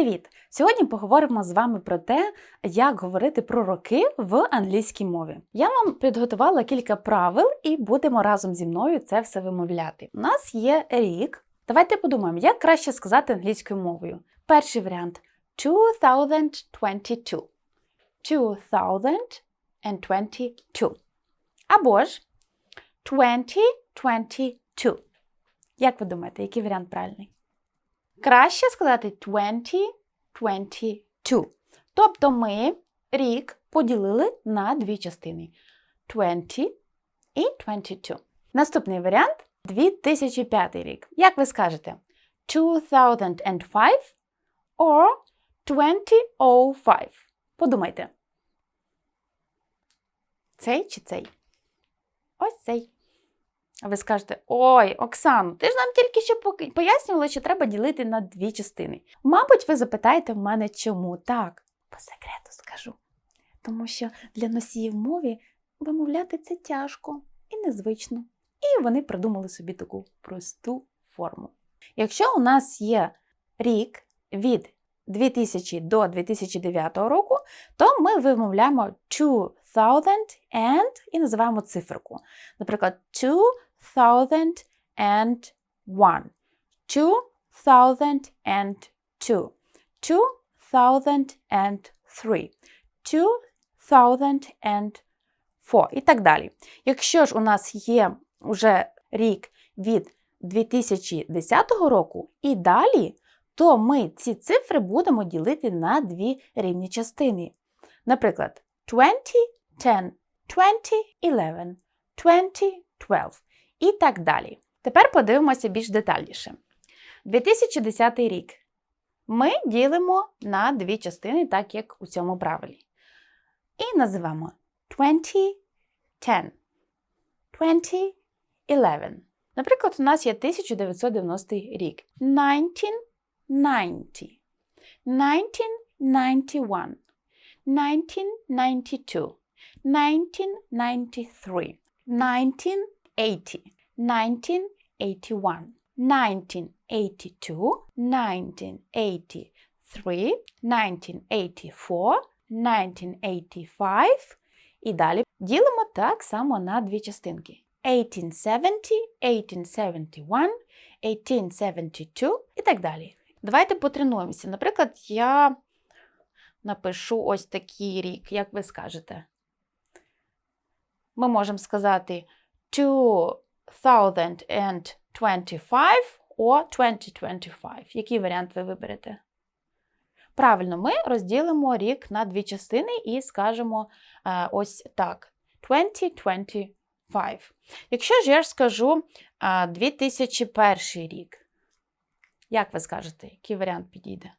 Привіт! Сьогодні поговоримо з вами про те, як говорити про роки в англійській мові. Я вам підготувала кілька правил і будемо разом зі мною це все вимовляти. У нас є рік. Давайте подумаємо, як краще сказати англійською мовою. Перший варіант 2022. 2022. Або ж 2022. Як ви думаєте, який варіант правильний? Краще сказати 2022. Тобто ми рік поділили на дві частини: 20 і 22. Наступний варіант 2005 рік. Як ви скажете? 2005 or 2005. Подумайте. Цей чи цей? Ось цей. Ви скажете: Ой, Оксано, ти ж нам тільки що пояснювала, що треба ділити на дві частини. Мабуть, ви запитаєте в мене, чому так? По секрету скажу. Тому що для носіїв мові вимовляти це тяжко і незвично. І вони придумали собі таку просту форму. Якщо у нас є рік від 2000 до 2009 року, то ми вимовляємо 2000 and і називаємо циферку. Наприклад, 2001, 2002, 2003, 2004 і так далі. Якщо ж у нас є вже рік від 2010 року і далі, то ми ці цифри будемо ділити на дві рівні частини. Наприклад, 2010, 2011, 2012 і так далі. Тепер подивимося більш детальніше. 2010 рік ми ділимо на дві частини, так як у цьому правилі. І називаємо 2010, 2011. Наприклад, у нас є 1990 рік. 1990, 1991, 1992, 1993, 1980, 1981, 1982, 1983, 1984, 1985 і далі ділимо так само на дві частинки. 1870, 1871, 1872 і так далі. Давайте потренуємося. Наприклад, я напишу ось такий рік, як ви скажете. Ми можемо сказати 2025 or 2025. Який варіант ви виберете? Правильно, ми розділимо рік на дві частини і скажемо е, ось так: 2025. Якщо ж я скажу е, 2001 рік, як ви скажете, який варіант підійде?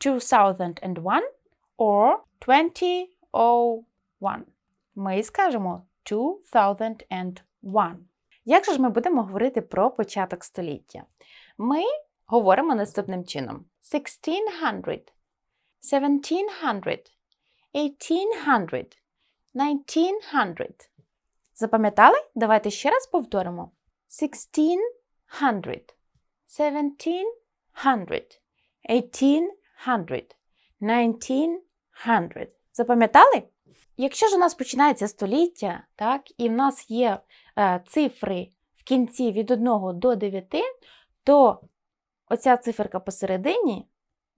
2001 or 2001. Ми скажемо 2001. Як же ж ми будемо говорити про початок століття? Ми говоримо наступним чином: 1600, 1700, 1800, 1900. Запам'ятали? Давайте ще раз повторимо: 1600, 1700, 1800, 1900. Запам'ятали? Якщо ж у нас починається століття, так, і в нас є е, цифри в кінці від 1 до 9, то оця циферка посередині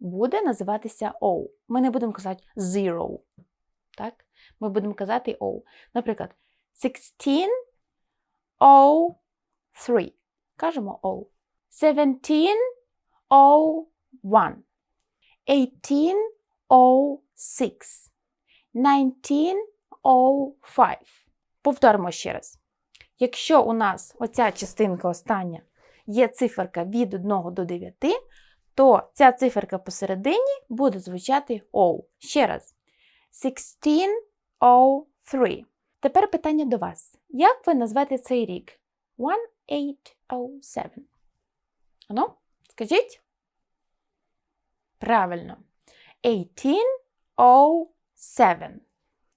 буде називатися O. Ми не будемо казати zero. Так? Ми будемо казати O. Наприклад, 1603. Кажемо O. 1701. 1806. 1905. Повторимо ще раз. Якщо у нас оця частинка остання є циферка від 1 до 9, то ця циферка посередині буде звучати O. Ще раз. 1603. Тепер питання до вас. Як ви назвете цей рік? 1807. Ану, скажіть? Правильно. 1807.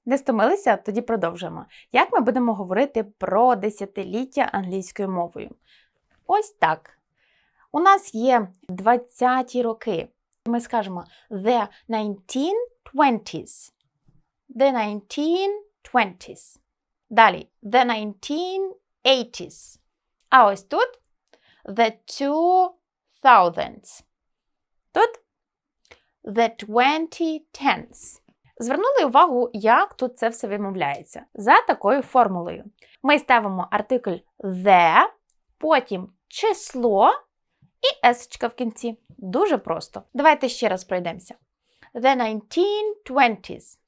Не стомилися? Тоді продовжуємо. Як ми будемо говорити про десятиліття англійською мовою? Ось так. У нас є 20-ті роки. Ми скажемо the 1920s. The 1920s. Далі the 1980s. А ось тут the 2000s. Тут the 2010s. Звернули увагу, як тут це все вимовляється. За такою формулою. Ми ставимо артикль the, потім число і есочка в кінці. Дуже просто. Давайте ще раз пройдемося. The 1920s,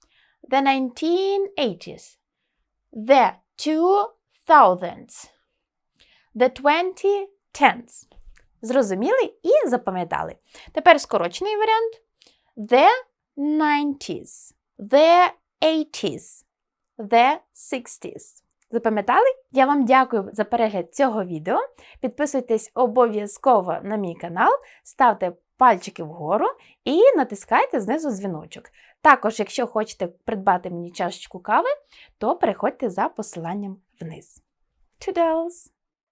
the 1980s, the 2000s, the 2010s. Зрозуміли і запам'ятали. Тепер скорочений варіант. The 90s, the 80s, the 60s. Запам'ятали? Я вам дякую за перегляд цього відео. Підписуйтесь обов'язково на мій канал, ставте пальчики вгору і натискайте знизу дзвіночок. Також, якщо хочете придбати мені чашечку кави, то переходьте за посиланням вниз. Toodles!